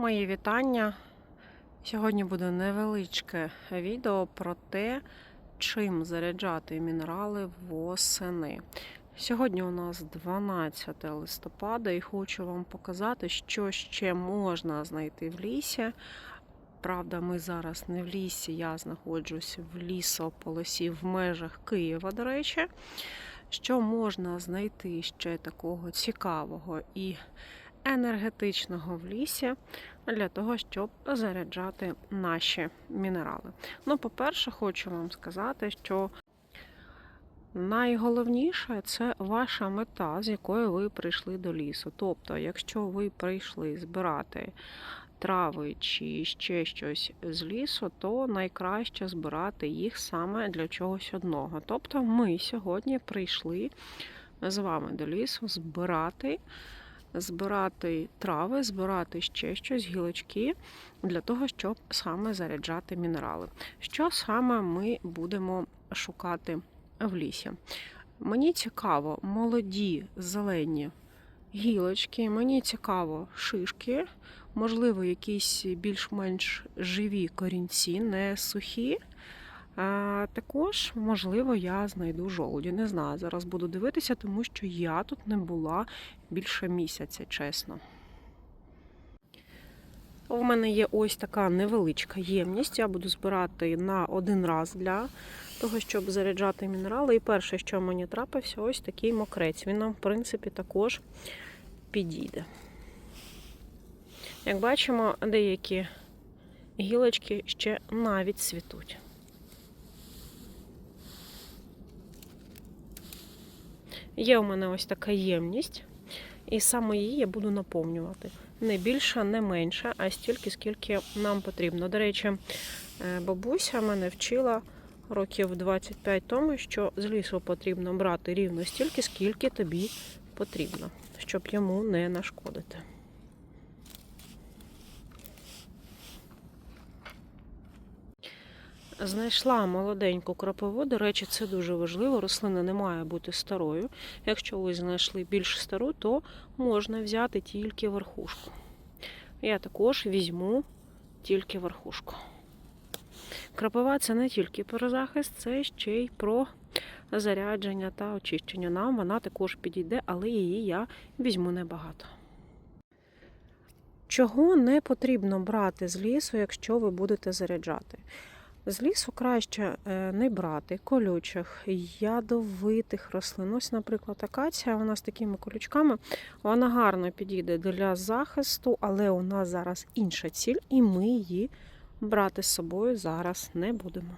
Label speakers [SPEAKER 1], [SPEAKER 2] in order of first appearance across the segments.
[SPEAKER 1] Мої вітання. Сьогодні буде невеличке відео про те, чим заряджати мінерали восени. Сьогодні у нас 12 листопада і хочу вам показати, що ще можна знайти в лісі. Правда, ми зараз не в лісі, я знаходжусь в лісополосі в межах Києва, до речі. Що можна знайти ще такого цікавого і енергетичного в лісі для того, щоб заряджати наші мінерали. Ну, по-перше, хочу вам сказати, що найголовніше це ваша мета, з якою ви прийшли до лісу. Тобто, якщо ви прийшли збирати трави чи ще щось з лісу, то найкраще збирати їх саме для чогось одного. Тобто, ми сьогодні прийшли з вами до лісу збирати збирати трави, збирати ще щось, гілочки для того, щоб саме заряджати мінерали. Що саме ми будемо шукати в лісі? Мені цікаво молоді зелені гілочки, мені цікаво шишки, можливо, якісь більш-менш живі корінці, не сухі. А, Також, можливо, я знайду жолуді. Не знаю, зараз буду дивитися, тому що я тут не була більше місяця, чесно. У мене є ось така невеличка ємність. Я буду збирати на один раз для того, щоб заряджати мінерали. І перше, що мені трапився, ось такий мокрець. Він нам, в принципі, також підійде. Як бачимо, деякі гілочки ще навіть цвітуть. Є у мене ось така ємність, і саме її я буду наповнювати. Не більше, не менше, а стільки, скільки нам потрібно. До речі, е, бабуся мене вчила років 25 тому, що з лісу потрібно брати рівно стільки, скільки тобі потрібно, щоб йому не нашкодити. Знайшла молоденьку кропову. До речі, це дуже важливо. Рослина не має бути старою. Якщо ви знайшли більш стару, то можна взяти тільки верхушку. Я також візьму тільки верхушку. Кропива це не тільки про захист, це ще й про зарядження та очищення. Нам вона також підійде, але її я візьму небагато. Чого не потрібно брати з лісу, якщо ви будете заряджати? З лісу краще е, не брати колючих, ядовитих рослин. Ось, наприклад, акація, вона з такими колючками, вона гарно підійде для захисту, але у нас зараз інша ціль, і ми її брати з собою зараз не будемо.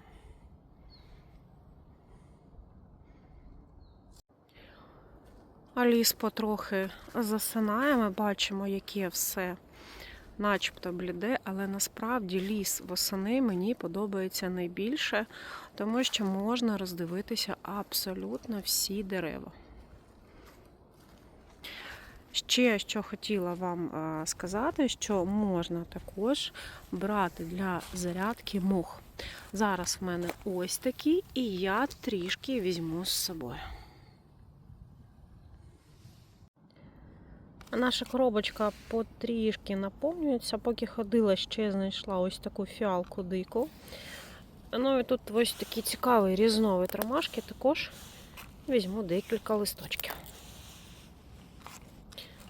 [SPEAKER 1] А ліс потрохи засинає, ми бачимо, яке все начебто бліде, але насправді ліс восени мені подобається найбільше, тому що можна роздивитися абсолютно всі дерева. Ще що хотіла вам сказати, що можна також брати для зарядки мох. Зараз в мене ось такі, і я трішки візьму з собою. Наша коробочка потрішки наповнюється. Поки ходила, ще знайшла ось таку фіалку дику. Ну і тут ось такі цікаві різновид ромашки, також візьму декілька листочків.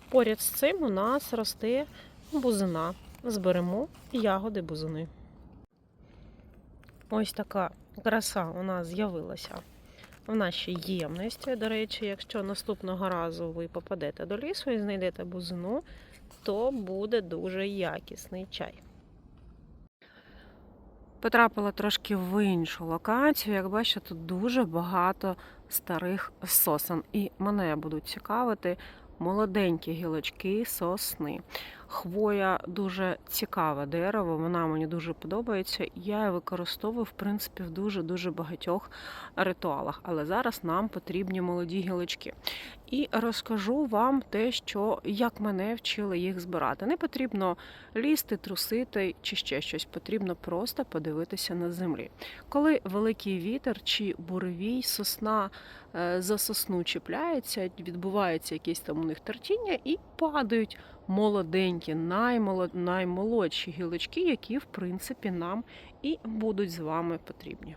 [SPEAKER 1] Поряд з цим у нас росте бузина. Зберемо ягоди бузини. Ось така краса у нас з'явилася в нашій ємності. До речі, якщо наступного разу ви попадете до лісу і знайдете бузину, то буде дуже якісний чай. Потрапила трошки в іншу локацію. Як бачите, тут дуже багато старих сосен. І мене будуть цікавити молоденькі гілочки сосни. Хвоя дуже цікаве дерево, вона мені дуже подобається. Я її використовую, в принципі, в дуже-дуже багатьох ритуалах. Але зараз нам потрібні молоді гілочки. І розкажу вам те, що як мене вчили їх збирати. Не потрібно лізти, трусити чи ще щось. Потрібно просто подивитися на землі. Коли великий вітер чи буревій, сосна за сосну чіпляється, відбувається якесь там у них тертіння і падають молоденькі, наймолод... наймолодші гілочки, які, в принципі, нам і будуть з вами потрібні.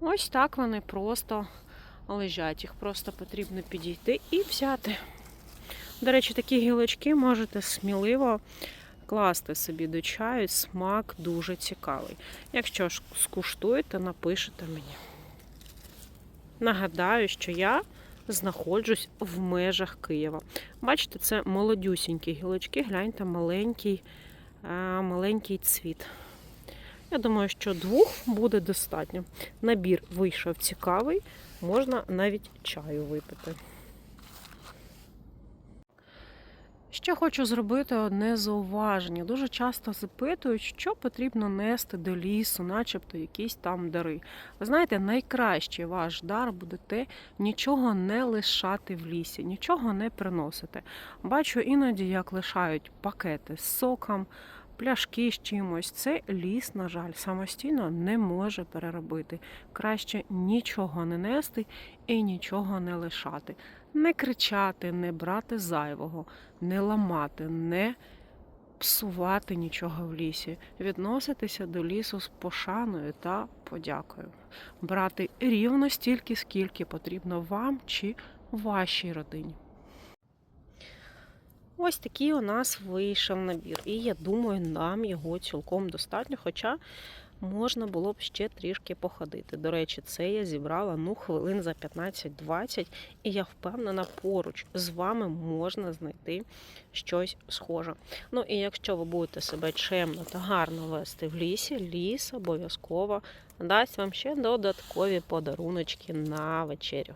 [SPEAKER 1] Ось так вони просто лежать. Їх просто потрібно підійти і взяти. До речі, такі гілочки можете сміливо класти собі до чаю. Смак дуже цікавий. Якщо ж скуштуєте, напишете мені. Нагадаю, що я знаходжусь в межах Києва. Бачите, це молодюсінькі гілочки, гляньте, маленький, маленький цвіт. Я думаю, що двох буде достатньо. Набір вийшов цікавий, можна навіть чаю випити. Ще хочу зробити одне зауваження. Дуже часто запитують, що потрібно нести до лісу, начебто якісь там дари. Ви знаєте, найкращий ваш дар буде те нічого не лишати в лісі, нічого не приносити. Бачу іноді, як лишають пакети з соком, пляшки з чимось. Це ліс, на жаль, самостійно не може переробити. Краще нічого не нести і нічого не лишати. Не кричати, не брати зайвого, не ламати, не псувати нічого в лісі, відноситися до лісу з пошаною та подякою, брати рівно стільки, скільки потрібно вам чи вашій родині. Ось такий у нас вийшов набір, і я думаю, нам його цілком достатньо, хоча можна було б ще трішки походити. До речі, це я зібрала ну хвилин за 15-20, і я впевнена, поруч з вами можна знайти щось схоже. Ну і якщо ви будете себе чемно та гарно вести в лісі, ліс обов'язково дасть вам ще додаткові подаруночки на вечерю.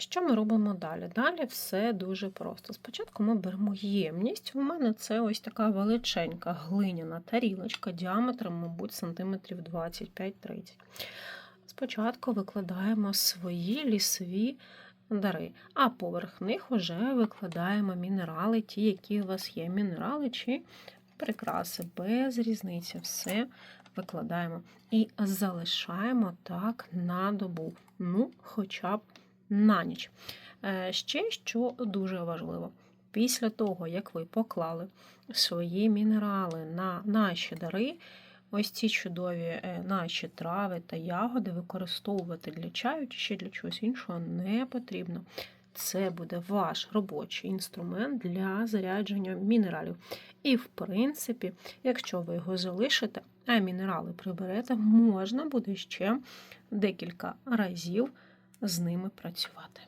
[SPEAKER 1] Що ми робимо далі? Далі все дуже просто. Спочатку ми беремо ємність. У мене це ось така величенька глиняна тарілочка діаметром, мабуть, сантиметрів 25-30. Спочатку викладаємо свої лісові дари, а поверх них вже викладаємо мінерали, ті, які у вас є. Мінерали чи прикраси, без різниці. Все викладаємо і залишаємо так на добу. Ну, хоча б на ніч. Е, Ще що дуже важливо, після того, як ви поклали свої мінерали на наші дари, ось ці чудові е, наші трави та ягоди використовувати для чаю чи ще для чогось іншого не потрібно. Це буде ваш робочий інструмент для зарядження мінералів. І, в принципі, якщо ви його залишите, а мінерали приберете, можна буде ще декілька разів з ними працювати.